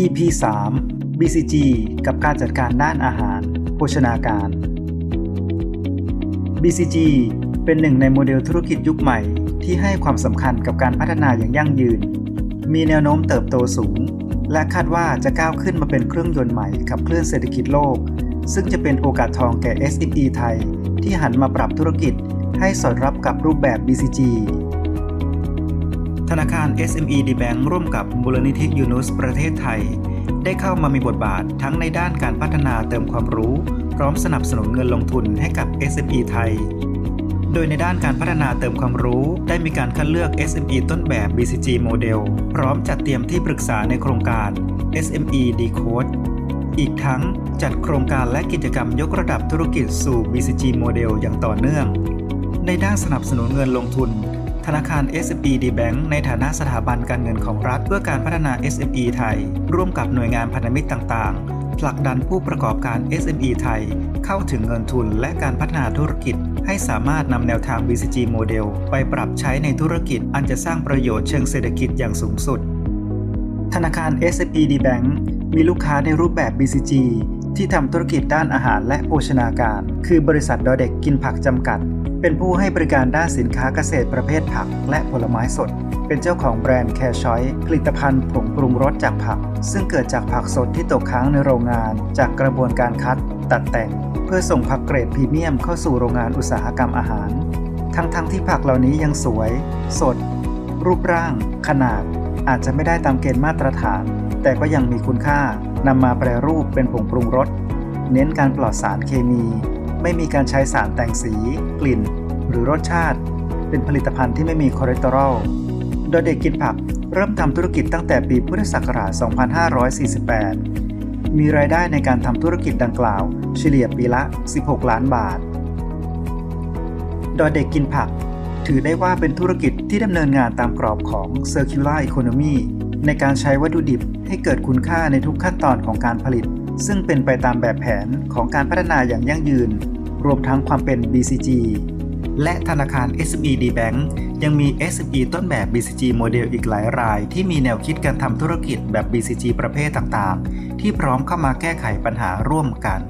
EP 3 BCG กับการจัดการด้านอาหาร โภชนาการ BCG เป็นหนึ่งในโมเดลธุรกิจยุคใหม่ที่ให้ความสำคัญกับการพัฒนาอย่างยั่งยืน มีแนวโน้มเติบโตสูง และคาดว่าจะก้าวขึ้นมาเป็นเครื่องยนต์ใหม่ขับเคลื่อนเศรษฐกิจโลก ซึ่งจะเป็นโอกาสทองแก่ SME ไทย ที่หันมาปรับธุรกิจให้สอดรับกับรูปแบบ BCG ธนาคาร SME D Bank ร่วมกับมูลนิธิยูนุสประเทศไทย ได้เข้ามามีบทบาททั้งในด้านการพัฒนาเติมความรู้ พร้อมสนับสนุนเงินลงทุนให้กับ SME ไทย โดยในด้านการพัฒนาเติมความรู้ได้มีการคัดเลือก SME ต้นแบบ BCG โมเดลพร้อมจัดเตรียมที่ปรึกษาในโครงการ SME Decode อีกทั้งจัดโครงการและกิจกรรมยกระดับธุรกิจสู่ BCG โมเดลอย่างต่อเนื่อง ในด้านสนับสนุนเงินลงทุน ธนาคาร SME D Bank ในฐานะสถาบันการเงินของรัฐเพื่อการพัฒนา SME ไทย ร่วมกับหน่วยงานพันธมิตรต่างๆ ผลักดันผู้ประกอบการ SME ไทย เข้าถึงเงินทุนและการพัฒนาธุรกิจ ให้สามารถนำแนวทาง BCG โมเดลไปปรับใช้ในธุรกิจ อันจะสร้างประโยชน์เชิงเศรษฐกิจอย่างสูงสุด ธนาคาร SME D Bank มีลูกค้าในรูปแบบ BCG ที่ทำธุรกิจด้านอาหารและโภชนาการ คือบริษัทดอเด็กกินผักจำกัด เป็นผู้ให้บริการด้านสินค้าเกษตรประเภทผักและผลไม้สด เป็นเจ้าของแบรนด์แครชอยผลิตภัณฑ์ผงปรุงรสจากผัก ซึ่งเกิดจากผักสดที่ตกค้างในโรงงาน จากกระบวนการคัด ตัดแต่ง เพื่อส่งผักเกรดพรีเมียมเข้าสู่โรงงานอุตสาหกรรมอาหาร ทั้งๆทที่ผักเหล่านี้ยังสวย สด รูปร่าง ขนาด อาจจะไม่ได้ตามเกณฑ์มาตรฐาน แต่ก็ยังมีคุณค่านำมาแปรรูปเป็นผงปรุงรส เน้นการปลอดสารเคมี ไม่มีการใช้สารแต่งสี กลิ่น หรือรสชาติ เป็นผลิตภัณฑ์ที่ไม่มีคอเลสเตอรอล โดยเด็กกินผักเริ่มทำธุรกิจตั้งแต่ปีพุทธศักราช 2548 มีรายได้ในการทำธุรกิจดังกล่าว เฉลี่ยปีละ 16 ล้านบาท โดยเด็กกินผัก ถือได้ว่าเป็นธุรกิจที่ดำเนินงานตามกรอบของ Circular Economy ในการใช้วัตถุดิบให้เกิดคุณค่าในทุกขั้นตอนของการผลิต ซึ่งเป็นไปตามแบบแผนของการพัฒนาอย่างยั่งยืน รวมทั้งความเป็น BCG และธนาคาร SME D Bank ยังมี SME ต้นแบบ BCG โมเดลอีกหลายราย ที่มีแนวคิดการทำธุรกิจแบบ BCG ประเภทต่างๆ ที่พร้อมเข้ามาแก้ไขปัญหาร่วมกัน